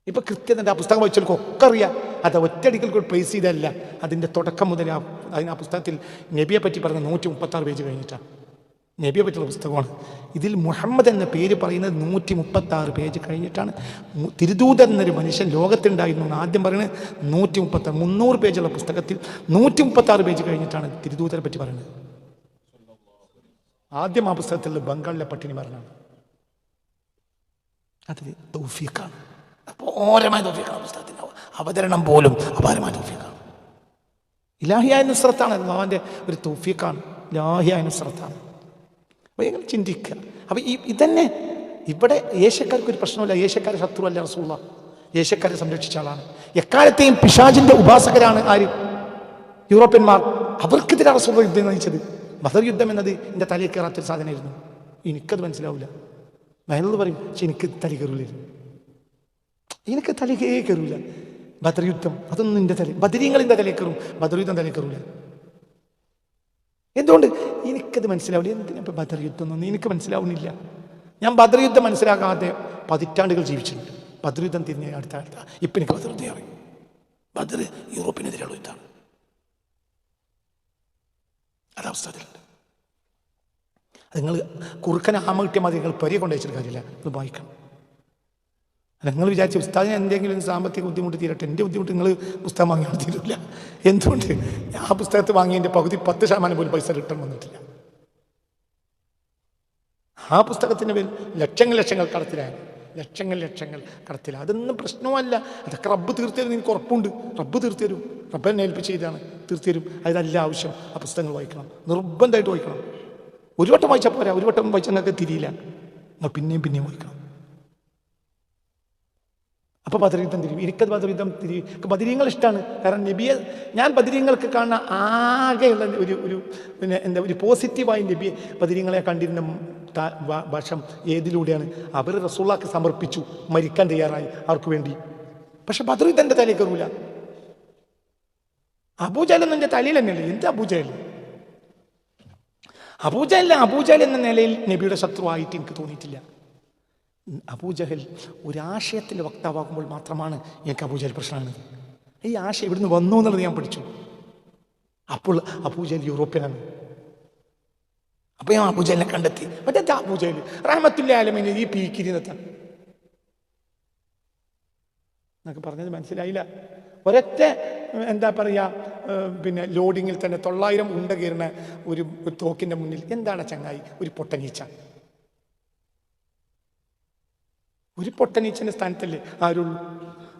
ഇപ്പൊ കൃത്യം ആ പുസ്തകം വായിച്ചവർക്ക് ഒക്കെ അറിയാം അത് ഒറ്റയടിക്കൽ പ്ലേസ് ചെയ്തല്ല അതിന്റെ തുടക്കം മുതൽ ആ അതിന് ആ പുസ്തകത്തിൽ നബിയെ പറ്റി പറഞ്ഞ നൂറ്റി മുപ്പത്തി ആറ് പേജ് കഴിഞ്ഞിട്ടാണ് നബിയെ പറ്റിയുള്ള പുസ്തകമാണ്. ഇതിൽ മുഹമ്മദ് എന്ന പേര് പറയുന്നത് നൂറ്റി മുപ്പത്തി ആറ് പേജ് കഴിഞ്ഞിട്ടാണ്. തിരുദൂതൻ എന്നൊരു മനുഷ്യൻ ലോകത്തുണ്ടായിരുന്നു ആദ്യം പറയുന്നത് നൂറ്റി മുപ്പത്താറ് മുന്നൂറ് പേജുള്ള പുസ്തകത്തിൽ നൂറ്റി മുപ്പത്തി ആറ് പേജ് കഴിഞ്ഞിട്ടാണ് തിരുദൂതനെ പറ്റി പറയുന്നത് ആദ്യം ആ പുസ്തകത്തിൽ ബംഗാളിലെ പട്ടിണി മരണമാണ് അതിൽ തൗഫീഖാണ്. അപോരമായ തൗഫീഖാണ് പുസ്തകത്തിന്റെ അവതരണം പോലും അപാരമായ തോഫിക്കാണ് ഇലാഹിയായ നുസ്രത്താണ് അള്ളാഹുവിന്റെ ഒരു തോഫിക്കാണ് ഇലാഹിയായ നുസ്രത്താണ്. അപ്പോൾ ഞങ്ങൾ ചിന്തിക്കുക? അപ്പോൾ ഈ ഇതന്നെ ഇവിടെ ഏഷ്യക്കാർക്ക് ഒരു പ്രശ്നമില്ല ഏഷ്യക്കാർ ശത്രുവല്ല റസൂള്ള ഏഷ്യക്കാരെ സംരക്ഷിച്ച ആളാണ്. എക്കാലത്തെയും പിശാജിന്റെ ഉപാസകരാണ് ആര്? യൂറോപ്യന്മാർ. അവർക്കെതിരെ റസൂള്ള യുദ്ധം നയിച്ചത്. ബദർ യുദ്ധം എന്നത് എന്റെ തലയിൽ കയറാത്തൊരു സാധനമായിരുന്നു. എനിക്കത് മനസ്സിലാവില്ല. വയലുള്ളത് പറയും പക്ഷെ എനിക്ക് തല കയറില്ലായിരുന്നു എനിക്ക് തലക്കേ കയറൂല. ബദ്രയുദ്ധം യുദ്ധം അതൊന്നും എന്റെ തല ബദരീങ്ങളിന്റെ തലയിൽ കയറും. ബദ്രയുദ്ധം യുദ്ധം തലയിൽ കയറൂല. എന്തുകൊണ്ട്? എനിക്കത് മനസ്സിലാവില്ല. എന്തിനാ ഇപ്പം ബദ്രയുദ്ധം ഒന്നും എനിക്ക് മനസ്സിലാവുന്നില്ല. ഞാൻ ബദ്രയുദ്ധം യുദ്ധം മനസ്സിലാക്കാതെ പതിറ്റാണ്ടുകൾ ജീവിച്ചിട്ടുണ്ട്. ബദ്രയുദ്ധം തിരിഞ്ഞ അടുത്ത അടുത്ത ഇപ്പം എനിക്ക് ബദ്രയുദ്ധം യുദ്ധം അറിയും ബദർ യൂറോപ്പിനെതിരെയുള്ള യുദ്ധമാണ്. അതവസ്ഥയിലുണ്ട് നിങ്ങൾ കുറുക്കനെ ആമ കിട്ടിയ മതി നിങ്ങൾ പെരിയ കൊണ്ടുവച്ചിട്ട് കാര്യമില്ല. അത് വായിക്കണം. നിങ്ങൾ വിചാരിച്ച ഉസ്താദിന് എന്തെങ്കിലും സാമ്പത്തിക ബുദ്ധിമുട്ട് തീരട്ടെ. എന്റെ ബുദ്ധിമുട്ട് നിങ്ങൾ പുസ്തകം വാങ്ങിയാൽ തീരില്ല എന്തുകൊണ്ട്? ആ പുസ്തകത്ത് വാങ്ങിയതിന്റെ പകുതി പത്ത് ശതമാനം പോലും പൈസ റിട്ടേൺ വന്നിട്ടില്ല. ആ പുസ്തകത്തിന്റെ പേര് ലക്ഷങ്ങൾ ലക്ഷങ്ങൾ കടത്തിലാണ് ലക്ഷങ്ങൾ ലക്ഷങ്ങൾ കടത്തില്ല അതൊന്നും പ്രശ്നമല്ല അതൊക്കെ റബ്ബ് തീർത്തരും നിനക്ക് ഉറപ്പുണ്ട്. റബ്ബ് തീർത്തരും. റബ്ബ് എന്നെ ഏൽപ്പിച്ച് ചെയ്താണ്. തീർത്തരും. അതല്ല ആവശ്യം. ആ പുസ്തകങ്ങൾ വായിക്കണം. നിർബന്ധമായിട്ട് വായിക്കണം. ഒരു വട്ടം വായിച്ചാൽ പോരാ. ഒരു വട്ടം വായിച്ചാൽ നിങ്ങൾക്ക് തിരിയില്ല. നിങ്ങൾ പിന്നെയും പിന്നെയും വായിക്കണം. അപ്പോൾ ബദരീതം തിരിയും. എനിക്കത് ബദരീതം തിരിയും. ബദരീങ്ങൾ ഇഷ്ടമാണ് കാരണം നബിയെ ഞാൻ ബദരീങ്ങൾക്ക് കാണുന്ന ആകെയുള്ള ഒരു ഒരു പിന്നെ എന്താ ഒരു പോസിറ്റീവായി നബിയെ ബദരീങ്ങളെ കണ്ടിരുന്ന ഭാഷം ഏതിലൂടെയാണ്? അവർ റസൂള്ളാക്ക് സമർപ്പിച്ചു മരിക്കാൻ തയ്യാറായി അവർക്ക് വേണ്ടി. പക്ഷെ ബദരീത് എന്റെ തലയിൽ കയറൂല. അബൂജാലൊന്നും എന്റെ തലയിൽ തന്നെയല്ലേ? എന്ത് അബൂജാൽ അബൂജാലിലെ അബൂജാൽ എന്ന നിലയിൽ നബിയുടെ ശത്രുവായിട്ട് എനിക്ക് തോന്നിയിട്ടില്ല. അബൂജഹൽ ഒരാശയത്തിന്റെ വക്താവാകുമ്പോൾ മാത്രമാണ് എനിക്ക് അബൂജഹൽ പ്രശ്നമാണ് ഈ ആശയം ഇവിടുന്ന് വന്നു എന്നുള്ളത് ഞാൻ പഠിച്ചു. അപ്പോൾ അബൂജഹൽ യൂറോപ്യനാണ്. അപ്പോൾ ഞാൻ അബൂജഹലിനെ കണ്ടെത്തി. മറ്റേ അബൂജഹൽ. റഹമത്തുല്ല ആലമീന് ഈ പി പീക്കിരിന്നെത്താൻ എന്നൊക്കെ പറഞ്ഞത് മനസ്സിലായില്ല. ഒരൊറ്റ എന്താ പറയുക പിന്നെ ലോഡിങ്ങിൽ തന്നെ തൊള്ളായിരം ഉണ്ട ഒരു ഒരു തോക്കിന്റെ മുന്നിൽ. എന്താണ് ചങ്ങായി? ഒരു പൊട്ടനീച്ച. ഒരു പൊട്ടനീച്ചന്റെ സ്ഥാനത്തല്ലേ? ആരുള്ളൂ.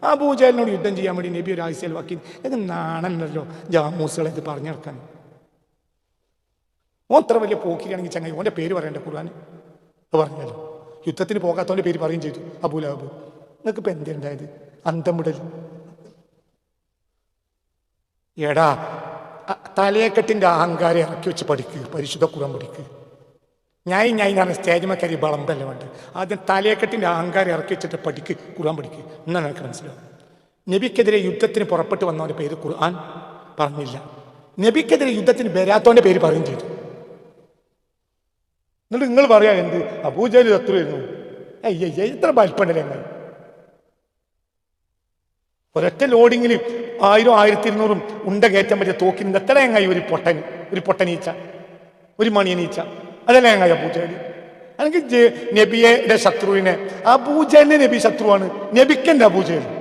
ആ പൂജാലിനോട് യുദ്ധം ചെയ്യാൻ വേണ്ടി നബി ഒരു ആഴ്ചയിൽ വാക്കി ഇത് നാണല്ലോ ജാമൂസുകളെ ഇത് പറഞ്ഞു നടക്കാൻ. അത്ര വലിയ പോക്കിലാണെങ്കിൽ ചങ്ങായി ഓന്റെ പേര് പറയണ്ട ഖുർആൻ. അത് പറഞ്ഞാലോ? യുദ്ധത്തിന് പോകാത്തവന്റെ പേര് പറയും ചെയ്തു അബൂലാബു നിങ്ങൾക്ക് ഇപ്പം എന്തേ ഉണ്ടായത് അന്തം വിടൽ എടാ തലയെക്കെട്ടിന്റെ അഹങ്കാരം ഇറക്കി വെച്ച് പഠിക്കുക പരിശുദ്ധ കുറം പഠിക്കുക ഞാൻ ഞാൻ പറഞ്ഞ സ്റ്റേജ് മക്കരി വളമ്പല്ല വേണ്ട ആദ്യം തലയക്കെട്ടിന്റെ അഹങ്കാരം ഇറക്കി വെച്ചിട്ട് പഠിക്ക് ഖുർആൻ പഠിക്കുക എന്നാണ് എനിക്ക് മനസ്സിലാവും? നബിക്കെതിരെ യുദ്ധത്തിന് പുറപ്പെട്ടു വന്നവന്റെ പേര് ഖുർആൻ പറഞ്ഞില്ല. നബിക്കെതിരെ യുദ്ധത്തിന് വരാത്തവന്റെ പേര് പറയും ചെയ്തു. എന്നിട്ട് നിങ്ങൾ പറയാ എന്ത്? അബൂജാലി ശത്രുവായിരുന്നു. അയ്യ എത്ര ബൽപ്പണ്ടല്ലേ ഞങ്ങൾ ഒരൊറ്റ ലോഡിങ്ങിൽ ആയിരം ആയിരത്തി ഇരുന്നൂറും ഉണ്ട കയറ്റാൻ പറ്റിയ തോക്കിന് എത്ര എങ്ങായി ഒരു പൊട്ടൻ ഒരു പൊട്ടനീച്ച ഒരു മണിയനീച്ച? അതല്ല ഞങ്ങൾ അബൂജാലി അല്ലെങ്കിൽ നബിയുടെ ശത്രുവിനെ. തന്നെ നബി ശത്രുവാണ്. നബിക്കന്റെ അബൂജാലി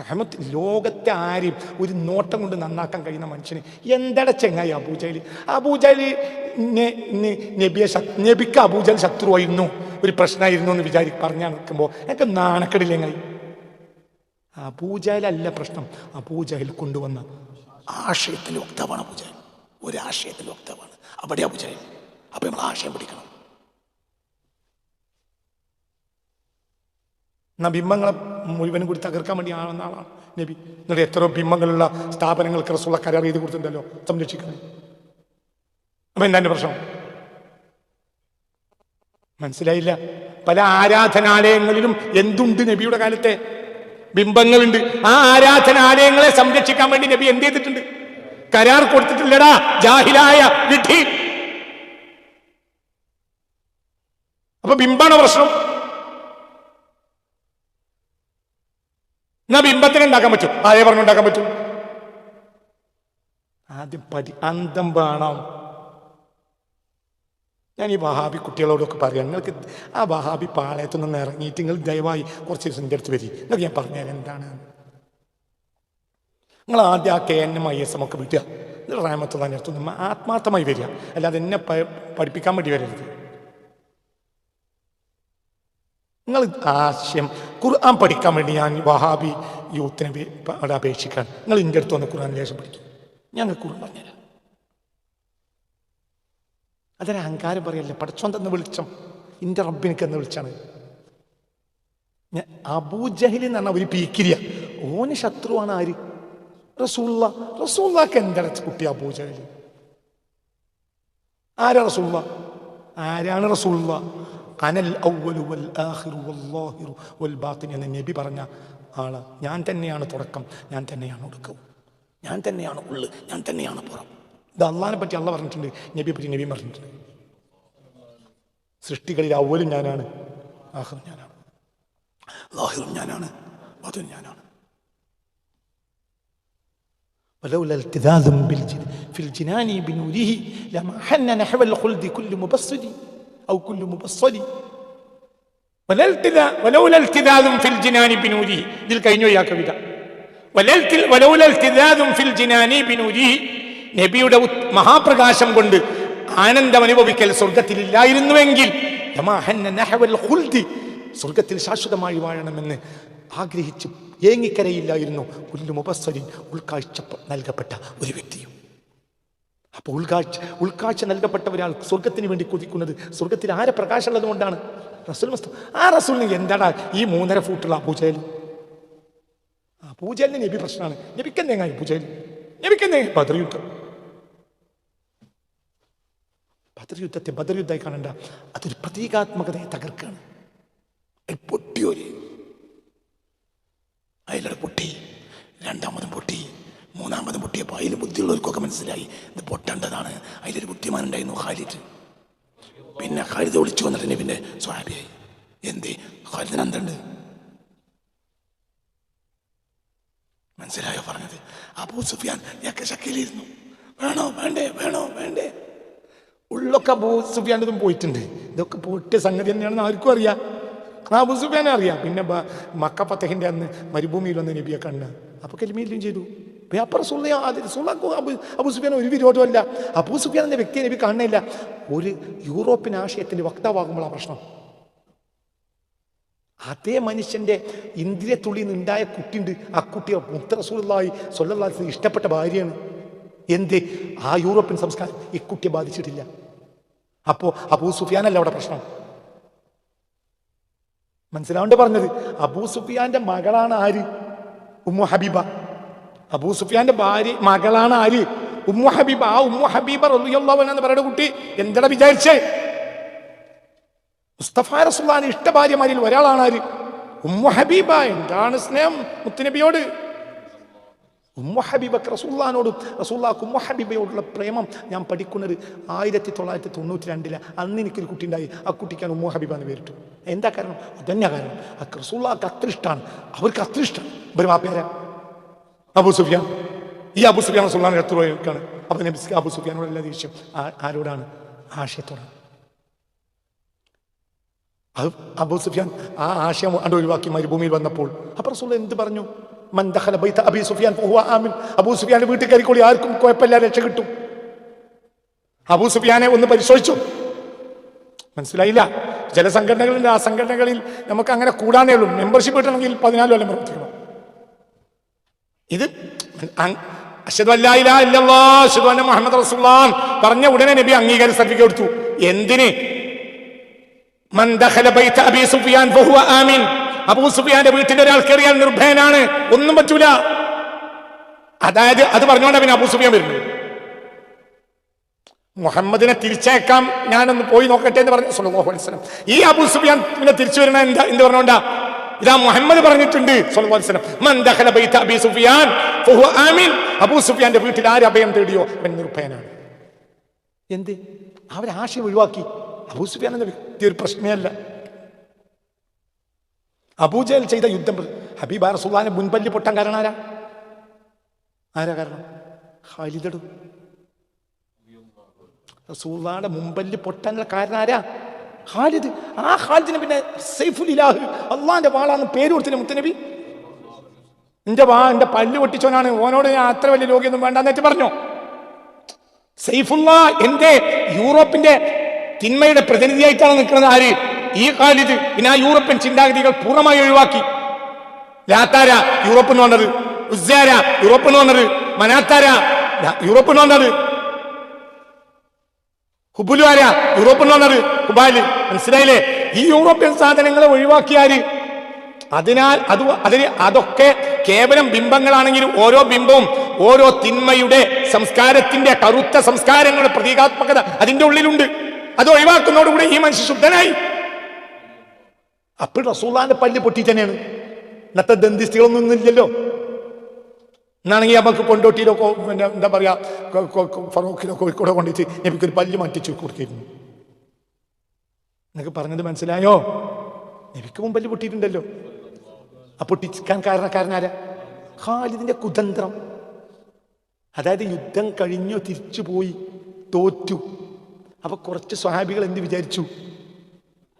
റഹമത്ത് ലോകത്തെ ആരെയും ഒരു നോട്ടം കൊണ്ട് നന്നാക്കാൻ കഴിയുന്ന മനുഷ്യന് എന്തട ചെങ്ങായി അബൂജലി അബൂജലി നബിയെ നബിക്ക് അബൂജൽ ശത്രുവായിരുന്നു. ഒരു പ്രശ്നമായിരുന്നു എന്ന് വിചാരി പറഞ്ഞാൽ നിൽക്കുമ്പോൾ എനിക്ക് നാണക്കെടില്ല അബൂജാലല്ല പ്രശ്നം. അബൂജാഹിൽ കൊണ്ടുവന്ന ആശയത്തിന്റെ വക്താവാണ് അബൂജാഹിൽ. ഒരാശയത്തിന്റെ വക്താവാണ് അവിടെ അബൂജാഹിൽ. അപ്പൊ നമ്മൾ ആശയം പിടിക്കണം എന്നാ ബിംബങ്ങളെ മുഴുവനും കൂടി തകർക്കാൻ വേണ്ടി ആണെന്ന ആളാണ് നബി. എന്നിട്ട് എത്രയോ ബിംബങ്ങളുള്ള സ്ഥാപനങ്ങൾക്ക് റസൂള്ള കരാർ ചെയ്ത് കൊടുത്തിട്ടുണ്ടല്ലോ. സംരക്ഷിക്കാൻ. അപ്പൊ എന്താ പ്രശ്നം? മനസ്സിലായില്ല. പല ആരാധനാലയങ്ങളിലും എന്തുണ്ട് നബിയുടെ കാലത്തെ ബിംബങ്ങളുണ്ട്. ആ ആരാധനാലയങ്ങളെ സംരക്ഷിക്കാൻ വേണ്ടി നബി എന്ത് ചെയ്തിട്ടുണ്ട്? കരാർ കൊടുത്തിട്ടില്ലടാ ജാഹിലായ വിധി. അപ്പൊ ബിംബാണ് പ്രശ്നം. എന്നാ ബിംബത്തിനെ ഉണ്ടാക്കാൻ പറ്റും? ആരെ പറഞ്ഞുണ്ടാക്കാൻ പറ്റും. ആദ്യം പടി അന്തം വേണം. ഞാൻ ഈ വഹാബി കുട്ടികളോടൊക്കെ പറയാം. നിങ്ങൾക്ക് ആ വഹാബി പാളയത്തു നിന്ന് ഇറങ്ങിയിട്ട് നിങ്ങൾ ദയവായി കുറച്ച് ദിവസം എന്റെ അടുത്ത് വരി. എന്നൊക്കെ ഞാൻ പറഞ്ഞാൽ എന്താണ്? നിങ്ങൾ ആദ്യം ആ K N M I S M ഒക്കെ വിട്ടുക എന്നിട്ട് റാമത്തുള്ള അടുത്ത് നമ്മൾ ആത്മാർത്ഥമായി വരിക. അല്ലാതെ എന്നെ പഠിപ്പിക്കാൻ വേണ്ടി വരരുത്. നിങ്ങൾ ആശയം ഖുർആൻ പഠിക്കാൻ വേണ്ടി ഞാൻ വഹാബി യൂത്തിനെ അവിടെ അപേക്ഷിക്കാൻ. നിങ്ങൾ എന്റെ അടുത്ത് വന്ന് ഖുർആൻ ലേശം പഠിക്കും. ഞാൻ ഖുർആൻ പറഞ്ഞുതരാം. അതൊരു അഹങ്കാരം പറയല്ലേ? പടച്ചോൻ തന്ന് വിളിച്ചം. ഇന്റെ റബ്ബിനൊക്കെ എന്ന് വിളിച്ചാണ്. ഞാൻ അബൂജഹലി എന്ന് പറഞ്ഞ ഒരു പീക്കിരിയ. ഓന് ശത്രുവാണ് ആര്? റസൂള്ള റസൂള്ളക്ക് എന്താണ് കുട്ടി അബൂജഹലി ആരാ റസൂള്ള ആരാണ് റസൂള്ള അനൽ ഔവലു വൽ ആഖിറു വല്ലാഹിറു വൽ എന്ന നബി പറഞ്ഞ ആൾ. ഞാൻ തന്നെയാണ് തുടക്കം. ഞാൻ തന്നെയാണ് ഒടുക്കവും ഞാൻ തന്നെയാണ് ഉള്ളു. ഞാൻ തന്നെയാണ് പുറം. ഇത് അള്ളഹാനെ പറ്റി അള്ള പറഞ്ഞിട്ടുണ്ട് നബിയെ പറ്റി നബി പറഞ്ഞിട്ടുണ്ട് സൃഷ്ടികളിൽ അവലും ഞാനാണ് ആഹ്റും ഞാനാണ് ലാഹിറും ഞാനാണ് അതും ഞാനാണ് ولولا التذاذ بالجن في الجنان بنوره لما حن نحو الخلد كل مبصر أو كل مبصر ولا التذا- ولولا التذاذ في الجنان بنوره ഇതിൽ കഴിഞ്ഞു യാ കവിത വലൽത്തിൽ- ولولا التذاذ في الجنان بنوره നബിയുടെ മഹാപ്രകാശം കൊണ്ട് ആനന്ദം അനുഭവിക്കൽ സ്വർഗത്തിലില്ലായിരുന്നുവെങ്കിൽ സ്വർഗത്തിൽ ശാശ്വതമായി വാഴണമെന്ന് ആഗ്രഹിച്ചു ഏങ്ങിക്കരയില്ലായിരുന്നു ഉല്ലു മുബസ്സരിൻ ഉൾക്കാഴ്ച നൽകപ്പെട്ട ഒരു വ്യക്തിയും. അപ്പോൾ ഉൾക്കാഴ്ച ഉൾക്കാഴ്ച നൽകപ്പെട്ട ഒരാൾ സ്വർഗത്തിന് വേണ്ടി കൊതിക്കുന്നത് സ്വർഗത്തിൽ ആരെ പ്രകാശമുള്ളത് കൊണ്ടാണ്? റസുൽ ആ റസൂലിന് എന്താടാ ഈ മൂന്നര ഫൂട്ടുള്ള പൂജയിൽ? ആ പൂജയിൽ നബി പ്രശ്നമാണ്. നബിക്കെന്തെങ്ങായി പൂജയിൽ? നബിക്ക് എന്തെങ്കിലും ബദർ യുദ്ധം ബദർ യുദ്ധത്തെ ബദർ യുദ്ധമായി കാണണ്ട അതൊരു പ്രതീകാത്മകതയെ തകർക്കുകയാണ്. ഒരു അയലട പൊട്ടി രണ്ടാമതും പൊട്ടി മൂന്നാമതും പൊട്ടിയപ്പോൾ അതിൽ ബുദ്ധിയുള്ളവർക്കൊക്കെ മനസ്സിലായി ഇത് പൊട്ടേണ്ടതാണ്. അതിലൊരു ബുദ്ധിമാനുണ്ടായിരുന്നു ഖാലിദ്. പിന്നെ ഖാലിദ് ഒളിച്ചു വന്നിട്ട് പിന്നെ സ്വാഭിയായി എന്തേ? ഖാലിദിന് എന്തുണ്ട്? മനസ്സിലായോ പറഞ്ഞത്? അബൂ സുഫിയാൻ ഞങ്ങൾക്ക് ശക്കയിലിരുന്നു വേണോ? വേണ്ടേ? വേണോ? വേണ്ടേ? ഉള്ളൊക്കെ അബൂ സുഫിയാൻ ഇതും പോയിട്ടുണ്ട്. ഇതൊക്കെ പോയിട്ട് സംഗതി തന്നെയാണെന്ന് ആർക്കും അറിയാം. അബൂ സുഫിയാനെ അറിയാം. പിന്നെ മക്ക ഫത്തഹിന്റെ അന്ന് മരുഭൂമിയിൽ വന്ന് നബിയെ കണ്ണ് അപ്പൊ കലിമയിലും ചെയ്തു. അപ്പുറം സുള്ള അബു അബൂ സുഫിയാൻ ഒരു വിരോധമല്ല അബൂ സുഫിയാൻ എന്ന വ്യക്തിയെ നബി കാണുന്നില്ല. ഒരു യൂറോപ്യൻ വക്താവാകുമ്പോൾ ആ പ്രശ്നം. അതേ മനുഷ്യന്റെ ഇന്ദ്രിയ തുള്ളിയിൽ നിന്നുണ്ടായ കുട്ടിയുണ്ട്. ആ കുട്ടിയെ മുത്തറസൂലായി സ്വല്ലാസ് ഇഷ്ടപ്പെട്ട ഭാര്യയാണ്. എന്ത്? ആ യൂറോപ്യൻ സംസ്കാരം ഈ കുട്ടിയെ ബാധിച്ചിട്ടില്ല. അപ്പോ അബൂ സുഫിയാനല്ല അവിടെ പ്രശ്നം? മനസ്സിലാവേണ്ട പറഞ്ഞത്? അബൂ സുഫിയാന്റെ മകളാണ് ആര്? ഉമ്മു ഹബീബ. അബൂ സുഫിയാന്റെ ഭാര്യ മകളാണ് ആര്? ഉമ്മു ഹബീബ. ആ ഉമ്മു ഹബീബ എന്ന് പറയുന്ന കുട്ടി എന്താ വിചാരിച്ചേ? മുസ്തഫ റസുല്ലാൻ ഇഷ്ട ഭാര്യമാരിൽ ഒരാളാണ് ആര്? ഉമ്മു ഹബീബ. എന്താണ് സ്നേഹം മുത്തുനബിയോട്? ഉമ്മു ഹബീബക്ക് റസൂല്ലാനോടും ഉമ്മഹബിബയോടുള്ള ഉമ്മു ഹബീബയോടുള്ള പ്രേമം ഞാൻ പഠിക്കുന്നത് ആയിരത്തി തൊള്ളായിരത്തി തൊണ്ണൂറ്റി രണ്ടിൽ അന്ന് എനിക്കൊരു കുട്ടി ഉണ്ടായി ആ കുട്ടിക്കാണ് ഉമ്മു ഹബീബ എന്ന് പേരിട്ടു എന്താ കാരണം? അതന്നെ കാരണം. ആ റസൂള്ളാക്ക് അത്ര ഇഷ്ടമാണ് അവർക്ക് അത്ര ഇഷ്ടം ഇവർ പേരാ അബു സുഫിയാൻ. ഈ അബു സുഫിയാൻ റസൂള്ളാൻ എത്ര രൂപയ്ക്കാണ് അപ്പൊ നബിസ്ക്ക് അബു സുഫിയാനോടുള്ള ദേഷ്യം ആ- ആരോടാണ്? ആശയത്തോടാണ്. അത് അബൂ സുഫിയാൻ ആ ആശയം അണ്ട് ഒഴിവാക്കി മരുഭൂമിയിൽ വന്നപ്പോൾ. അപ്പൊ റസൂള്ള എന്ത് പറഞ്ഞു? മൻ ദഖല ബൈത അബി സുഫിയാൻ ഫഹുവ ആമിൻ. അബൂ സുഫിയാന്റെ വീട്ടിൽ കയറിക്കോളി ആർക്കും കുഴപ്പമില്ല രക്ഷ കിട്ടും. അബൂ സുഫിയാനെ ഒന്ന് പരിശോധിച്ചു. മനസ്സിലായില്ല? ചില സംഘടനകളുണ്ട് ആ സംഘടനകളിൽ നമുക്ക് അങ്ങനെ കൂടാനേ ഉള്ളൂ. മെമ്പർഷിപ്പ് കിട്ടണമെങ്കിൽ പതിനാല് കൊല്ലം പ്രവർത്തിക്കണം. ഇത് മുഹമ്മദ് റസൂലുള്ളാഹ് പറഞ്ഞ ഉടനെ നബി അംഗീകാര സർട്ടിഫിക്കറ്റ് കൊടുത്തു. എന്തിന്? മൻ ദഖല ബൈത അബീ സുഫിയാൻ ഫഹുവ ആമിൻ. അബൂ സുഫിയാന്റെ വീട്ടിന്റെ ഒരാൾ കയറിയാൽ നിർഭയനാണ്. ഒന്നും പറ്റൂല. അതായത് അത് പറഞ്ഞുകൊണ്ടാ പിന്നെ അബൂ സുഫിയാൻ വരുന്നത്. മുഹമ്മദിനെ തിരിച്ചേക്കാം ഞാനൊന്ന് പോയി നോക്കട്ടെ എന്ന് പറഞ്ഞു. വസല്ലം. ഈ അബൂ സുഫിയാൻ പിന്നെ തിരിച്ചു വരണ എന്താ? എന്ത് പറഞ്ഞോണ്ടാ? ഇതാ മുഹമ്മദ് പറഞ്ഞിട്ടുണ്ട് വസല്ലം. മൻ ദഖല സുഫിയാൻ ആമിൻ. അബൂ സുഫിയാന്റെ വീട്ടിൽ ആര് അഭയം തേടിയോ? അവൻ നിർഭയനാണ്. എന്ത്? അവരെ ആശയം ഒഴിവാക്കി. അബൂ സുഫിയാൻ എന്ന വ്യക്തി ഒരു പ്രശ്നമേ അല്ല. അബൂജഹൽ ചെയ്ത യുദ്ധം ഹബീബ റസൂലാനെ മുൻപല്ലി പൊട്ടാൻ കാരണം ആരാ? ആരാ കാരണം? ഖാലിദടു. റസൂള്ളാടെ മുമ്പല്ലി പൊട്ടാനുള്ള കാരണം ആരാ? ഖാലിദ്. ആ ഖാലിദിന് പിന്നെ സൈഫുൽ ഇലാഹ് അള്ളാന്റെ വാളാന്ന് പേര് കൊടുത്തിന് മുത്തനബി? എന്റെ വാ എന്റെ പല്ല് പൊട്ടിച്ചോനാണ് ഓനോട് ഞാൻ അത്ര വലിയ രോഗിയൊന്നും വേണ്ടെന്നിട്ട് പറഞ്ഞു? സൈഫുള്ള എന്റെ യൂറോപ്പിന്റെ തിന്മയുടെ പ്രതിനിധിയായിട്ടാണ് നിൽക്കുന്നത് ആര്? ഈ ഖാലിദ് പിന്നെ ആ യൂറോപ്യൻ ചിന്താഗതികൾ പൂർണമായി ഒഴിവാക്കി. ലാത്താര യൂറോപ്പ് എന്ന് പറഞ്ഞത് ഉസ്സാര യൂറോപ്പ് എന്ന് പറഞ്ഞത് മനാത്താര യൂറോപ്പ് എന്ന് പറഞ്ഞത് ഹുബുലുവാര യൂറോപ്പ് എന്ന് പറഞ്ഞത് ഹുബാൽ. മനസ്സിലായില്ലേ? ഈ യൂറോപ്യൻ സാധനങ്ങളെ ഒഴിവാക്കിയാൽ അതിനാൽ അത് അതിന് അതൊക്കെ കേവലം ബിംബങ്ങളാണെങ്കിലും ഓരോ ബിംബവും ഓരോ തിന്മയുടെ സംസ്കാരത്തിന്റെ കറുത്ത സംസ്കാരങ്ങളുടെ പ്രതീകാത്മകത അതിന്റെ ഉള്ളിലുണ്ട്. അത് ഒഴിവാക്കുന്നതോടുകൂടി ഈ മനുഷ്യ ശുദ്ധനായി. അപ്പോൾ റസൂള്ളാന്റെ പല്ല് പൊട്ടി തന്നെയാണ്. ഇന്നത്തെ ദന്തിസ്റ്റുകളൊന്നും ഇന്നില്ലല്ലോ. എന്നാണെങ്കിൽ നമുക്ക് കൊണ്ടോട്ടിയിലോ പിന്നെ എന്താ പറയുക ഫറോക്കിലോ കോഴിക്കോടോ കൊണ്ടിട്ട് എനിക്കൊരു പല്ല് മാറ്റിച്ചു കൊടുത്തിരുന്നു നിങ്ങൾക്ക് പറഞ്ഞത് മനസ്സിലായോ? നബിക്ക് മുമ്പ് പല്ല് പൊട്ടിയിട്ടുണ്ടല്ലോ. ആ പൊട്ടിക്കാൻ കാരണക്കാരനാരാ? ഖാലിദിന്റെ കുതന്ത്രം. അതായത് യുദ്ധം കഴിഞ്ഞു തിരിച്ചു പോയി തോറ്റു. അപ്പൊ കുറച്ച് സ്വഹാബികൾ എന്ത് വിചാരിച്ചു?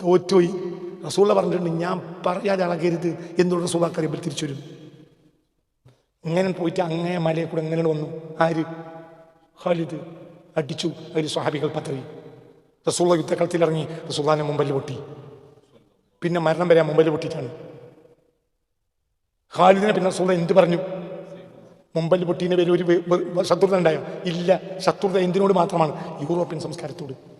തോറ്റുപോയി. റസൂള്ള പറഞ്ഞിട്ടുണ്ട് ഞാൻ പറയാതെ അളകരുത് എന്നുള്ള റസൂള കറിയുമ്പോൾ തിരിച്ചു വരും. ഇങ്ങനെ പോയിട്ട് അങ്ങനെ മലയെ കൂടെ എങ്ങനെ വന്നു. ആര്? ഖാലിദ്. അടിച്ചു. അതിൽ സ്വഹാബികൾ പത്രി റസൂള്ള യുദ്ധക്കളത്തിൽ ഇറങ്ങി. റസൂള്ളാനെ മുമ്പിൽ പൊട്ടി. പിന്നെ മരണം വരെ മുമ്പിൽ പൊട്ടിയിട്ടാണ്. ഖാലിദിനെ പിന്നെ റസൂള്ള എന്ത് പറഞ്ഞു? മുമ്പിൽ പൊട്ടീനെ പേര് ഒരു ശത്രുത ഉണ്ടായോ? ഇല്ല. ശത്രുത എന്തിനോട് മാത്രമാണ്? യൂറോപ്യൻ സംസ്കാരത്തോട്.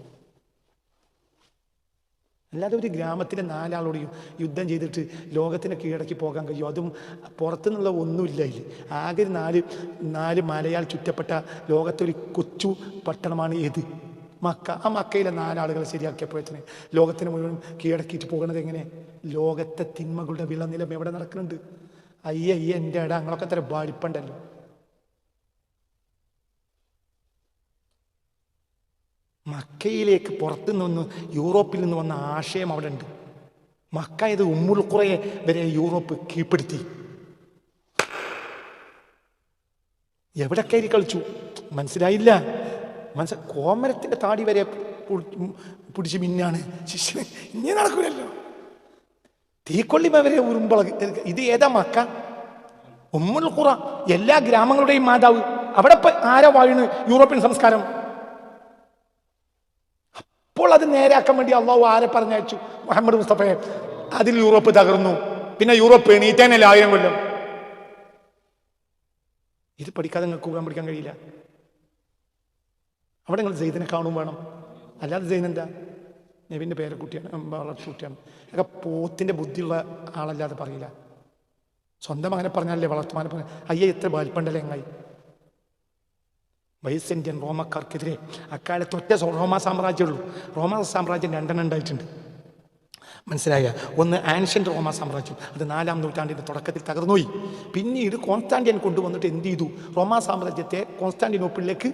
അല്ലാതെ ഒരു ഗ്രാമത്തിലെ നാലാളോട് യുദ്ധം ചെയ്തിട്ട് ലോകത്തിനെ കീഴടക്കി പോകാൻ കഴിയും. അതും പുറത്തുനിന്നുള്ള ഒന്നുമില്ല ഇതിൽ ആകെ നാല് നാല് മലയാൾ ചുറ്റപ്പെട്ട ലോകത്തൊരു കൊച്ചു പട്ടണമാണ് ഏത്? മക്ക. ആ മക്കയിലെ നാലാളുകളെ ശരിയാക്കിയപ്പോഴത്തേന് ലോകത്തിന് മുഴുവൻ കീഴടക്കിയിട്ട് പോകുന്നത് എങ്ങനെ? ലോകത്തെ തിന്മകളുടെ വിളനിലം എവിടെ നടക്കുന്നുണ്ട്? അയ്യ അയ്യ എന്റെ ഇട അങ്ങളൊക്കെ അത്ര ബാടിപ്പുണ്ടല്ലോ മക്കയിലേക്ക് പുറത്തു നിന്ന് യൂറോപ്പിൽ നിന്ന് വന്ന ആശയം അവിടെ ഉണ്ട് മക്ക ഇത് ഉമ്മുൽ കുറയെ വരെ യൂറോപ്പ് കീഴ്പ്പെടുത്തി. എവിടെ കയറി കളിച്ചു? മനസ്സിലായില്ല. മനസ്സ കോമരത്തിന്റെ താടി വരെ പുടി- പിടിച്ച് മിന്നാണ്. ശിഷ്യൻ ഇനി നടക്കൂലല്ലോ. തീക്കൊള്ളി വരെ ഉറുമ്പള ഇത് ഏതാ മക്ക? ഉമ്മുൽ ഖുറ. എല്ലാ ഗ്രാമങ്ങളുടെയും മാതാവ്. അവിടെ ആരാ വാഴുന്നു യൂറോപ്യൻ സംസ്കാരം. അപ്പോൾ അത് നേരാക്കാൻ വേണ്ടി അള്ളാഹു ആരെ പറഞ്ഞയച്ചു? മുഹമ്മദ് മുസ്തഫയെ. അതിൽ യൂറോപ്പ് തകർന്നു. പിന്നെ യൂറോപ്പ് എണീറ്റാനല്ല ആയിരം കൊല്ലം? ഇത് പഠിക്കാതെ നിങ്ങൾക്ക് കൂടാൻ പഠിക്കാൻ കഴിയില്ല. അവിടെ നിങ്ങൾ ജയ്തിനെ കാണും വേണം. അല്ലാതെ ചെയ്യുന്നെന്താ നബിന്റെ പേരക്കുട്ടിയാണ് വളർത്തുകുട്ടിയാണ് ഒക്കെ പോത്തിന്റെ ബുദ്ധിയുള്ള ആളല്ലാതെ പറയില്ല. സ്വന്തം അങ്ങനെ പറഞ്ഞാലല്ലേ വളർത്തുമാനെ പറഞ്ഞ അയ്യ എത്ര വലിപ്പണ്ടല്ലേ എങ്ങായി വൈസെന്ത്യൻ റോമക്കാർക്കെതിരെ അക്കാലത്ത് ഒറ്റ റോമാ സാമ്രാജ്യമുള്ളൂ. റോമാ സാമ്രാജ്യം രണ്ടെണ്ണം ഉണ്ടായിട്ടുണ്ട്. മനസ്സിലായ? ഒന്ന് ആൻഷ്യന്റ് റോമ സാമ്രാജ്യം. അത് നാലാം നൂറ്റാണ്ടിന്റെ തുടക്കത്തിൽ തകർന്നുപോയി. പിന്നീട് കോൺസ്റ്റാന്റിയൻ കൊണ്ടുവന്നിട്ട് എന്ത് ചെയ്തു? റോമാ സാമ്രാജ്യത്തെ കോൺസ്റ്റാന്റിനോപ്പിളിലേക്ക്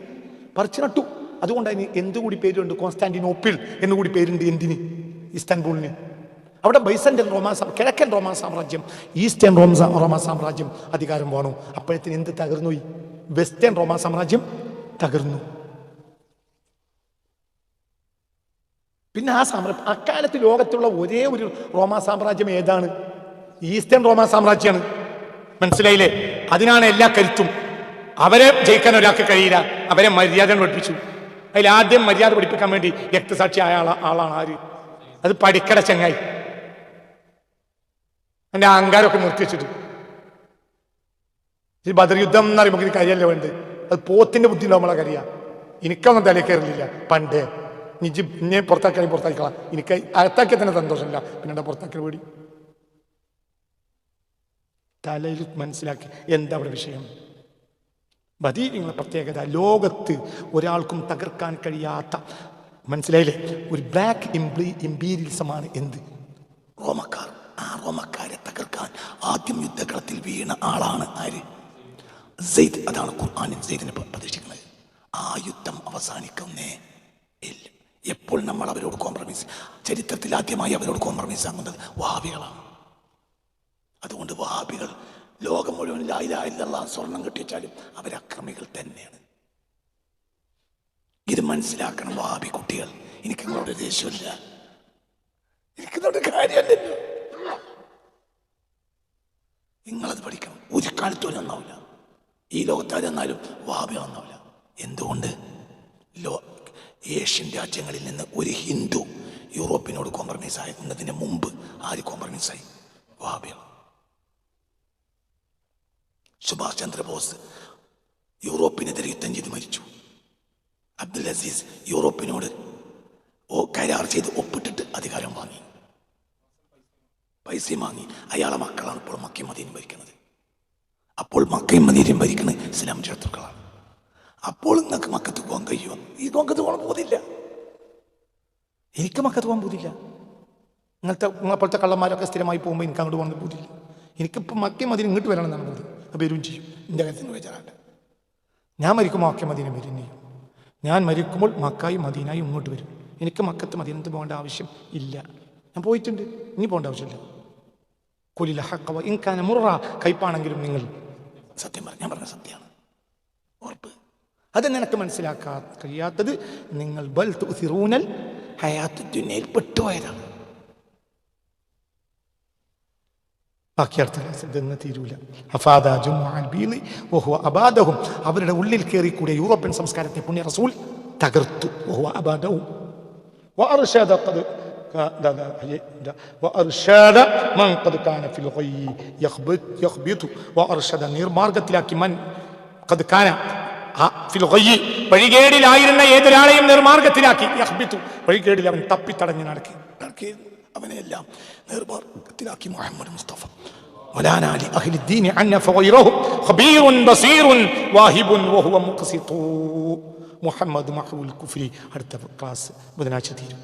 പറിച്ചു നട്ടു അതുകൊണ്ട് അതിന് എന്തുകൂടി പേരുണ്ട്? കോൺസ്റ്റാന്റിനോപ്പിൾ എന്നുകൂടി പേരുണ്ട് എന്തിന്? ഇസ്താൻബൂളിന്. അവിടെ ബൈസന്റൻ റോമാ കിഴക്കൻ റോമാ സാമ്രാജ്യം ഈസ്റ്റേൺ റോം റോമാ സാമ്രാജ്യം അധികാരം വേണു അപ്പോഴത്തിന് എന്ത് തകർന്നുപോയി? വെസ്റ്റേൺ റോമാ സാമ്രാജ്യം തകർന്നു. പിന്നെ ആ സാമ്രാജ്യം അക്കാലത്ത് ലോകത്തുള്ള ഒരേ ഒരു റോമാ സാമ്രാജ്യം ഏതാണ്? ഈസ്റ്റേൺ റോമാ സാമ്രാജ്യമാണ് മനസ്സിലായില്ലേ? അതിനാണ് എല്ലാ കരുത്തും. അവരെ ജയിക്കാൻ ഒരാൾക്ക് കഴിയില്ല. അവരെ മര്യാദ പഠിപ്പിച്ചു. അതിൽ ആദ്യം മര്യാദ പഠിപ്പിക്കാൻ വേണ്ടി രക്തസാക്ഷി ആയ ആളാണ് ആര്? അത് പഠിക്കട ചങ്ങായി. എന്റെ അഹങ്കാരമൊക്കെ നിർത്തിവെച്ചിട്ട്. ഈ ബദർ യുദ്ധം എന്ന് പറയുമ്പോൾ ഇത് വേണ്ടത്. അത് ബുദ്ധി നമ്മളെ കരിയാ. എനിക്കൊന്നും തലയിൽ കയറില്ല പണ്ട്. നിജി ഇന്നെ പുറത്താക്കി പുറത്താക്കിക്കളാം. എനിക്ക് അകത്താക്കിയ തന്നെ സന്തോഷമില്ല. പിന്നെ എന്താ പുറത്താക്കിയ പേടി? തലയിൽ മനസ്സിലാക്കി. എന്താ അവിടെ വിഷയം? ബദീരിങ്ങളെ പ്രത്യേകത. ലോകത്ത് ഒരാൾക്കും തകർക്കാൻ കഴിയാത്ത മനസ്സിലായില്ലേ? ഒരു ബ്ലാക്ക് ഇംപ്ലി ഇംപീരിയൽസമാണ് എന്ത്? റോമക്കാർ. ആ റോമക്കാരെ തകർക്കാൻ ആദ്യം യുദ്ധക്കളത്തിൽ വീണ ആളാണ് ആര്? സെയ്ദ് അതാണ് ഖുർആാനിൽ സെയ്ദിനെ പ്രതീക്ഷിക്കുന്നത്. ആ യുദ്ധം അവസാനിക്കുന്നേ ഇല്ല. എപ്പോൾ നമ്മൾ അവരോട് കോംപ്രമൈസ് ചരിത്രത്തിൽ ആദ്യമായി അവരോട് കോംപ്രമൈസ് ആകുന്നത് വഹാബികളാണ്. അതുകൊണ്ട് വാബികൾ ലോകം മുഴുവൻ ലായിലായില്ല സ്വർണം കെട്ടിവെച്ചാലും അവരക്രമികൾ തന്നെയാണ്. ഇത് മനസ്സിലാക്കണം വാബി കുട്ടികൾ. എനിക്ക് നിങ്ങളുടെ ദേഷ്യമില്ല. എനിക്ക് നിങ്ങളുടെ കാര്യമല്ലല്ലോ. നിങ്ങളത് പഠിക്കണം. ഒരു കാലത്തും നന്നാവില്ല. ഈ ലോകത്താർ എന്നാലും വാബി നന്നാവില്ല എന്തുകൊണ്ട്? ലോ ഏഷ്യൻ രാജ്യങ്ങളിൽ നിന്ന് ഒരു ഹിന്ദു യൂറോപ്പിനോട് കോംപ്രമൈസ് ആയതിന് മുമ്പ് ആര് കോംപ്രമൈസ് ആയി? വാബിയ സുഭാഷ് ചന്ദ്രബോസ് യൂറോപ്പിനെതിരെ യുദ്ധം ചെയ്ത് മരിച്ചു. അബ്ദുൽ അസീസ് യൂറോപ്പിനോട് ഓ കരാർ ചെയ്ത് ഒപ്പിട്ടിട്ട് അധികാരം വാങ്ങി. പൈസയും വാങ്ങി. അയാളെ മക്കളാണ് ഇപ്പോൾ മക്കിമതിയും ഭരിക്കുന്നത്. അപ്പോൾ മക്കയും മദീനയും ഭരിക്കുന്നത് ഇസ്ലാം ശത്രുക്കളാണ് അപ്പോൾ നിങ്ങൾക്ക് മക്കത്ത് പോകാൻ കഴിയുമോ? ഈ മക്കത്ത് പോകാൻ പോകുന്നില്ല എനിക്ക് മക്കത്ത് പോകാൻ പോകുന്നില്ല ഇങ്ങനത്തെ അപ്പോഴത്തെ കള്ളന്മാരൊക്കെ സ്ഥിരമായി പോകുമ്പോൾ എനിക്ക് അങ്ങോട്ട് പോകാൻ പോകുന്നില്ല എനിക്കിപ്പോൾ മക്കയും മദീനും ഇങ്ങോട്ട് വരണം എന്നാണ് പോകുന്നത് അപ്പോൾ വരും ചെയ്യും. എന്റെ കാര്യത്തിന് വിചാരമുണ്ട് ഞാൻ മരിക്കുമ്പോൾ മക്കയും മദീനം വരും ഞാൻ മരിക്കുമ്പോൾ മക്കായും മദീനായും ഇങ്ങോട്ട് വരും. എനിക്ക് മക്കത്ത് മദീനത്ത് പോകേണ്ട ആവശ്യം ഇല്ല. ഞാൻ പോയിട്ടുണ്ട്. ഇനി പോകേണ്ട ആവശ്യമില്ല. കൊലില ഹക്കവ ഇൻകാന മുറ കയ്പാണെങ്കിലും നിങ്ങൾ സത്യം പറഞ്ഞ ഞാൻ പറഞ്ഞ സത്യമാണ്. ഉറപ്പ്. അത് നിനക്ക് മനസ്സിലാക്കാൻ കഴിയാത്തത് നിങ്ങൾ ബൽ തുസിറൂനൽ ഹയാത്ത് ദുനിയയിൽ പെട്ടുപോയതാണ്. ബാക്കി അടുത്ത ക്ലാസ്സിൽ ഇതൊന്നും തീരൂല. അഫാദ ജുമുഅൽ ബീളി വഹുവ അബാദഹും. അവരുടെ ഉള്ളിൽ കയറി കൂടിയ യൂറോപ്യൻ സംസ്കാരത്തെ പുണ്യ റസൂൽ തകർത്തു. വഹുവ അബാദഹും. وأرشد قد لا لا لا وأرشد من قد كان في الغي يخبط يخبط وأرشد നിർമാർഗത്തിലാക്കി മൻ قد كان ഫിൽ ഗയ്യി വഴികേടിലായിരുന്ന ഏതൊരാളെയും നിർമാർഗത്തിലാക്കി യഹ്ബിത്തു വഴികേടിൽ അവൻ തപ്പിത്തടഞ്ഞ് നടക്കി നടക്കി അവനെല്ലാം നിർമാർഗത്തിലാക്കി മുഹമ്മദ് മുസ്തഫ ولانا لأهل الدين عنا فغيرهم خبير بصير واهب وهو مقسط മുഹമ്മദ് മഹുൽ കുഫ്രി അടുത്ത ക്ലാസ് ബുധനാഴ്ച തീരും